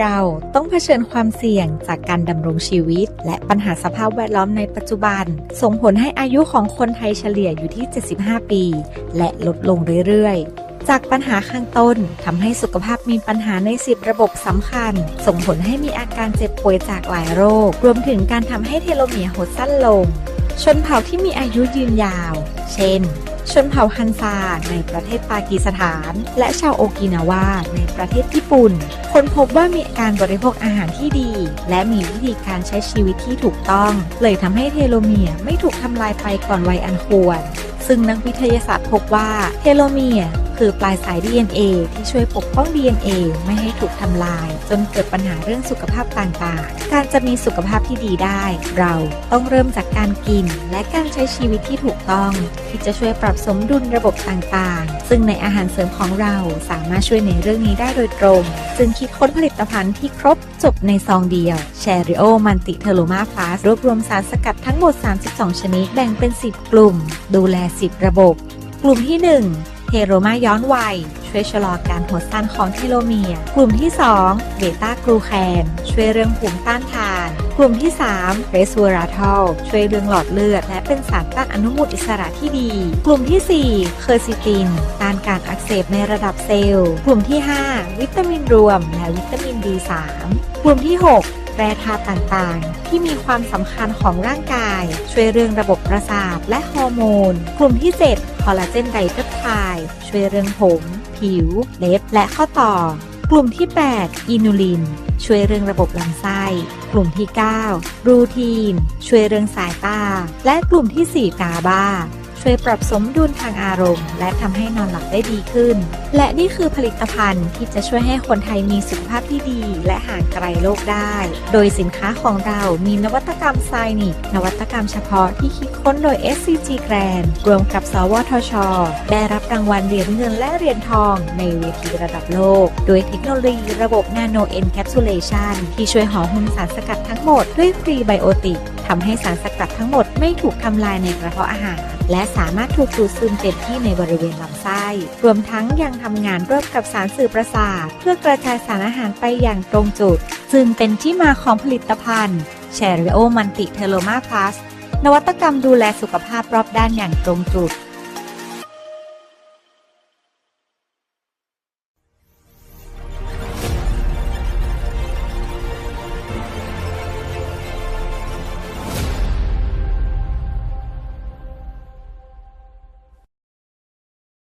เราต้องเผชิญความเสี่ยงจากการดำรงชีวิต และปัญหาสภาพแวดล้อมในปัจจุบัน ส่งผลให้อายุของคนไทยเฉลี่ยอยู่ที่ 75 ปี และลดลงเรื่อยๆ จากปัญหาข้างต้นทำให้สุขภาพมีปัญหาใน10ระบบสำคัญ ส่งผลให้มีอาการเจ็บป่วยจากหลายโรค รวมถึงการทำให้เทโลเมียร์หดสั้นลง ชนเผ่าที่มีอายุยืนยาว เช่น ชนเผ่าฮันซาในประเทศปากีสถาน และชาวโอกินาวาในประเทศญี่ปุ่น คนพบว่ามีการบริโภคอาหารที่ดี และมีวิธีการใช้ชีวิตที่ถูกต้อง เลยทำให้เทโลเมียไม่ถูกทำลายไปก่อนวัยอันควร ซึ่งนักวิทยาศาสตร์พบว่าเทโลเมีย คือปลายสาย DNA ที่ช่วยปกป้อง DNA ไม่ให้ถูกทำลาย จนเกิดปัญหาเรื่องสุขภาพต่างๆ การจะมีสุขภาพที่ดีได้ เราต้องเริ่มจากการกิน และการใช้ชีวิตที่ถูกต้อง ที่จะช่วยปรับสมดุลระบบต่างๆ ซึ่งในอาหารเสริมของเราสามารถช่วยในเรื่องนี้ได้โดยตรง จึงคิดค้นผลิตภัณฑ์ที่ครบจบในซองเดียว c h e r i o มันติเทโลมาพลัสรวบรวมสารสกัดทั้งหมด 32 ชนิดแบ่งเป็น 10 กลุ่ม ดูแล 10 ระบบ กลุ่มที่ 1 เทโรมาย้อนวัย ช่วยชะลอการหดสั้นของเทโลเมียร์ กลุ่มที่ 2 เบต้ากลูแคน ช่วยเรื่องภูมิต้านทาน กลุ่มที่ 3เรสเวอราทอลช่วยเรื่องหลอดเลือด และเป็นสารต้านอนุมูลอิสระที่ดี กลุ่มที่ 4 เคอร์ซิติน ต้านการอักเสบในระดับเซลล์ กลุ่มที่ 5 วิตามินรวม และวิตามิน B3 กลุ่มที่ 6แร่ธาตุต่างๆ ที่มีความสำคัญของร่างกาย ช่วยเรื่องระบบประสาทและฮอร์โมน กลุ่มที่ 7 คอลลาเจนไดเปป ไทด์ช่วยเรื่องผม ผิว เล็บ และข้อต่อ กลุ่มที่ 8 อินูลิน ช่วยเรื่องระบบลำไส้ กลุ่มที่ 9 รูทีน ช่วยเรื่องสายตา และกลุ่มที่ 4 กาบา ช่วยปรับสมดุลทางอารมณ์ และทำให้นอนหลับได้ดีขึ้น และนี่คือผลิตภัณฑ์ที่จะช่วยให้คนไทยมีสุขภาพที่ดี และห่างไกลโรคได้ โดยสินค้าของเรามีนวัตกรรมไซนิกนวัตกรรมเฉพาะที่คิดค้นโดย SCG Grand รวมกับ สวทช ได้รับรางวัลเหรียญเงินและเหรียญทอง ในเวทีระดับโลก โดยเทคโนโลยีระบบ Nano Encapsulation ที่ช่วยห่อหุ้มสารสกัดทั้งหมดด้วยฟรีไบโอติก ทำให้สารสกัดทั้งหมดไม่ถูกทำลายในกระเพาะอาหาร และสามารถถูกดูดซึมเต็มที่ในบริเวณลำไส้ รวมทั้งยังทำงานร่วมกับสารสื่อประสาทเพื่อกระจายสารอาหารไปอย่างตรงจุด จึงเป็นที่มาของผลิตภัณฑ์ c h e r i o มันติเทโลมาพลัสนวัตกรรมดูแลสุขภาพรอบด้านอย่างตรงจุด